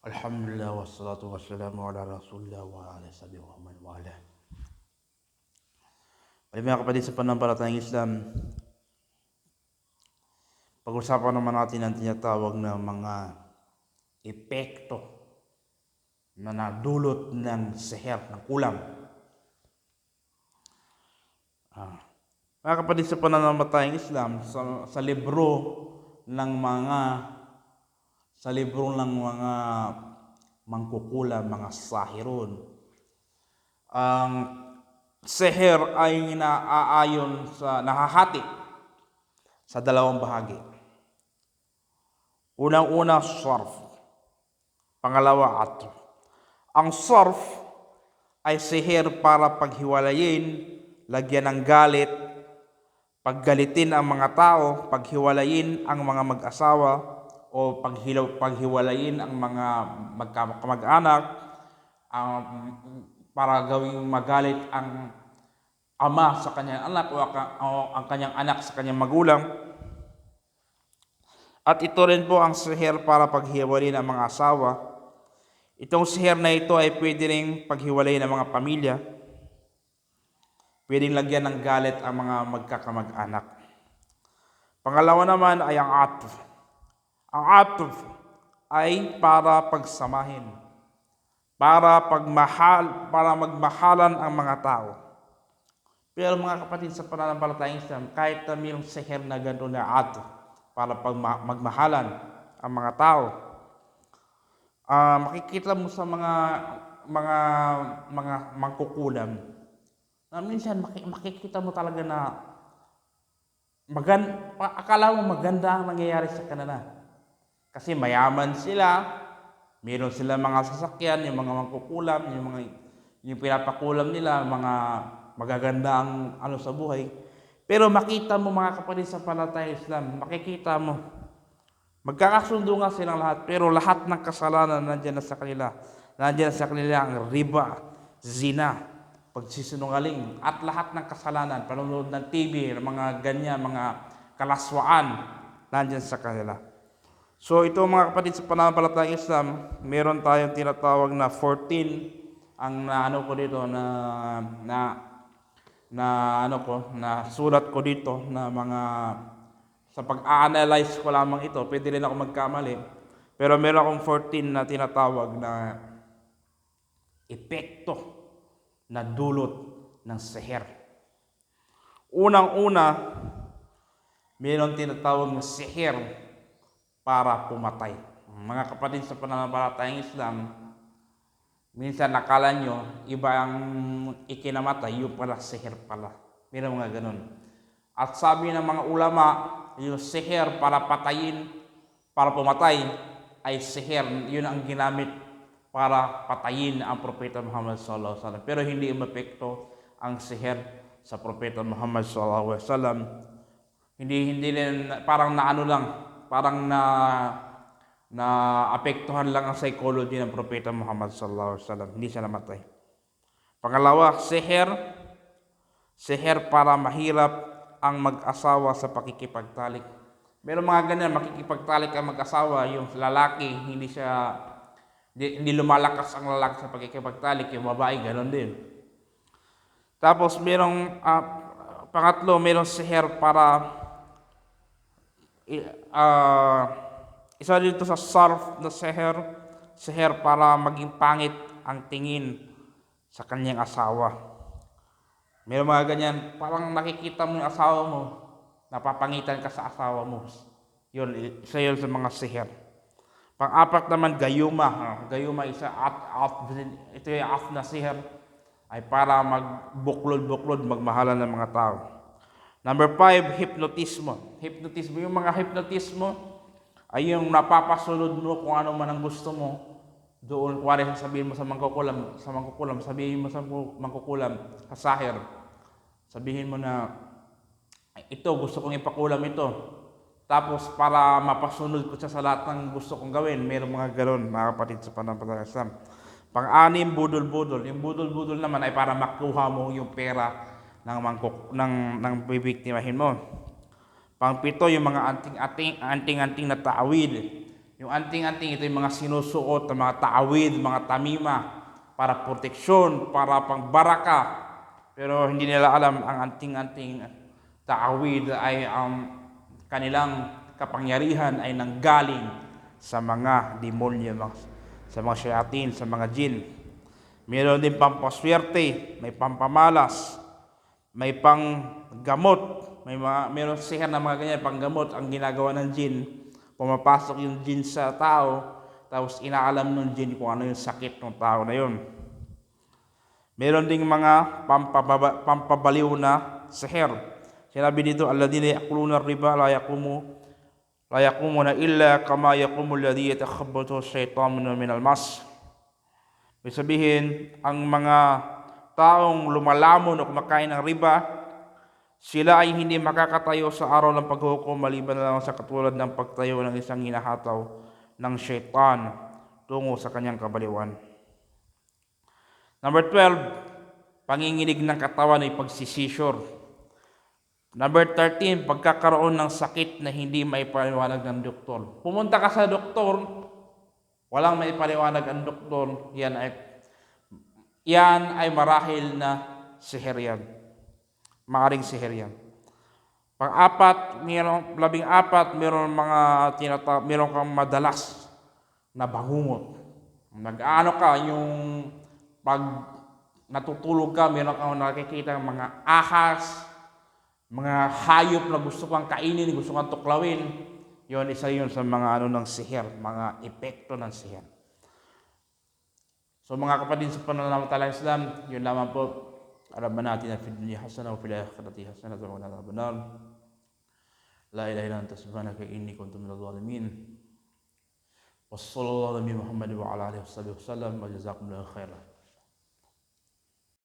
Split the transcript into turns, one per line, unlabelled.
Alhamdulillah wassalatu wassalamu ala rasulillah wa ala sabi wa man wala. Ay mga kapatid sa panampalatayang Islam, pag-usapan naman natin ang tinatawag na mga epekto na nadulot ng seher, ng kulam. Ah. Mga kapatid sa pananampalatayang Islam, sa, sa libro ng mga sa libro ng mga mangkukula, mga sahirun. Ang seher ay naaayon sa nahahati sa dalawang bahagi. Unang-una, sarf. Pangalawa, atf. Ang sarf ay seher para paghiwalayin, lagyan ng galit, paggalitin ang mga tao, paghiwalayin ang mga mag-asawa, o paghilaw, paghiwalayin ang mga magkamag-anak um, para gawing magalit ang ama sa kanyang anak o, o ang kanyang anak sa kanyang magulang. At ito rin po ang siher para paghiwalayin ang mga asawa. Itong siher na ito ay pwede rin paghiwalayin ang mga pamilya. Pwedeng lagyan ng galit ang mga magkakamag-anak. Pangalawa naman ay ang atf ang atuf ay para pagsamahin, para pagmahal, para magmahalan ang mga tao. Pero mga kapatid sa pananampalatayang Islam, kahit na mayroong seher na gano'n na atuf para magmahalan ang mga tao, uh, makikita mo sa mga mga mga mangkukulam na minsan makikita mo talaga na magan akala mo maganda ang nangyayari sa kanila kasi mayaman sila, meron sila mga sasakyan, yung mga mangkukulam, yung mga yung pinapakulam nila, mga magaganda ang ano sa buhay. Pero makita mo mga kapatid sa palatay Islam, makikita mo, magkakasundo nga silang lahat, pero lahat ng kasalanan nandiyan na sa kanila. Nandiyan sa kanila ang riba, zina, pagsisinungaling, at lahat ng kasalanan, panonood ng TV, mga ganyan, mga kalaswaan, nandiyan sa kanila. So ito mga kapatid sa pananampalatayang Islam, meron tayong tinatawag na 14 ang na ano ko dito na na na ano ko na sulat ko dito na mga sa pag-analyze ko lamang ito, pwede rin ako magkamali. Pero meron akong 14 na tinatawag na epekto na dulot ng seher. Unang-una, meron tinatawag na seher para pumatay. Mga kapatid sa pananampalatayang Islam, minsan nakala nyo, iba ang ikinamatay, yung pala sihir pala. Meron mga ganun. At sabi ng mga ulama, yung sihir para patayin, para pumatay, ay sihir. Yun ang ginamit para patayin ang Propeta Muhammad sallallahu alaihi wasallam. Pero hindi umepekto ang sihir sa Propeta Muhammad sallallahu alaihi wasallam. Hindi hindi parang naano lang parang na na apektuhan lang ang psychology ng propeta Muhammad sallallahu alaihi wasallam. Hindi siya namatay. Pangalawa, seher. Seher para mahirap ang mag-asawa sa pakikipagtalik. Meron mga ganyan, makikipagtalik ang mag-asawa, yung lalaki, hindi siya, hindi, lumalakas ang lalaki sa pakikipagtalik, yung babae, ganoon din. Tapos merong, uh, pangatlo, merong seher para uh, isa dito sa sarf na seher, seher para maging pangit ang tingin sa kanyang asawa. May mga ganyan, parang nakikita mo yung asawa mo, napapangitan ka sa asawa mo. Yun, isa yun sa mga seher. Pang-apat naman, gayuma. Gayuma, isa at, at, ito yung at na seher ay para magbuklod-buklod, magmahalan ng mga tao. Number five, hypnotismo. Hypnotismo, yung mga hypnotismo ay yung napapasunod mo kung ano man ang gusto mo. Doon, kuwari sabihin mo sa mangkukulam, sa mangkukulam, sabihin mo sa mangkukulam, sa sahir. Sabihin mo na, ito, gusto kong ipakulam ito. Tapos para mapasunod ko siya sa lahat ng gusto kong gawin, mayroong mga ganoon, mga kapatid sa panampalatayang Islam. Pang-anim, budol-budol. Yung budol-budol naman ay para makuha mo yung pera ng, mangkuk, ng, ng bibiktimahin mo. Pangpito, yung mga anting-anting anting-anting na tawid. Yung anting-anting, ito yung mga sinusuot ng mga taawid, mga tamima, para proteksyon, para pang baraka. Pero hindi nila alam ang anting-anting taawid ay ang kanilang kapangyarihan ay nanggaling sa mga demonyo, sa mga shayatin, sa mga jin. Meron din pampaswerte, may pampamalas, may panggamot, may mga meron siya na mga ganyan panggamot ang ginagawa ng jin. Pumapasok yung jin sa tao, tapos inaalam ng jin kung ano yung sakit ng tao na yun. Meron ding mga pampababa, pampabaliw na seher. Sinabi dito, alladhina yakuluna riba la yakumu la yakumuna illa kama yakumu alladhi yatakhabbathu shaytanu min al-mas. Ibig sabihin, ang mga taong lumalamon o kumakain ng riba, sila ay hindi makakatayo sa araw ng paghukom maliban na lang sa katulad ng pagtayo ng isang hinahataw ng shaitan tungo sa kanyang kabaliwan. Number 12, panginginig ng katawan ay pagsisisure. Number 13, pagkakaroon ng sakit na hindi maipaliwanag ng doktor. Pumunta ka sa doktor, walang maipaliwanag ang doktor, yan ay yan ay marahil na sihir yan. Maaring sihir yan. Pang-apat, mayroong, labing apat, mayroong mga tinata, mayroong kang madalas na bangungot. Nag-ano ka, yung pag natutulog ka, mayroon kang nakikita mga ahas, mga hayop na gusto kang kainin, gusto kang tuklawin. Yon isa yun sa mga ano ng sihir, mga epekto ng sihir. So mga kapatid sa pananampalatayang Islam, yun lamang po. Alam ba natin na fi dunya hasana wa fil akhirati hasana wa qina adhaban nar. La ilaha illa anta subhanaka inni kuntu minadh dhalimin. Wassallallahu ala Muhammad wa ala alihi wasallam wa jazakumullahu khairan.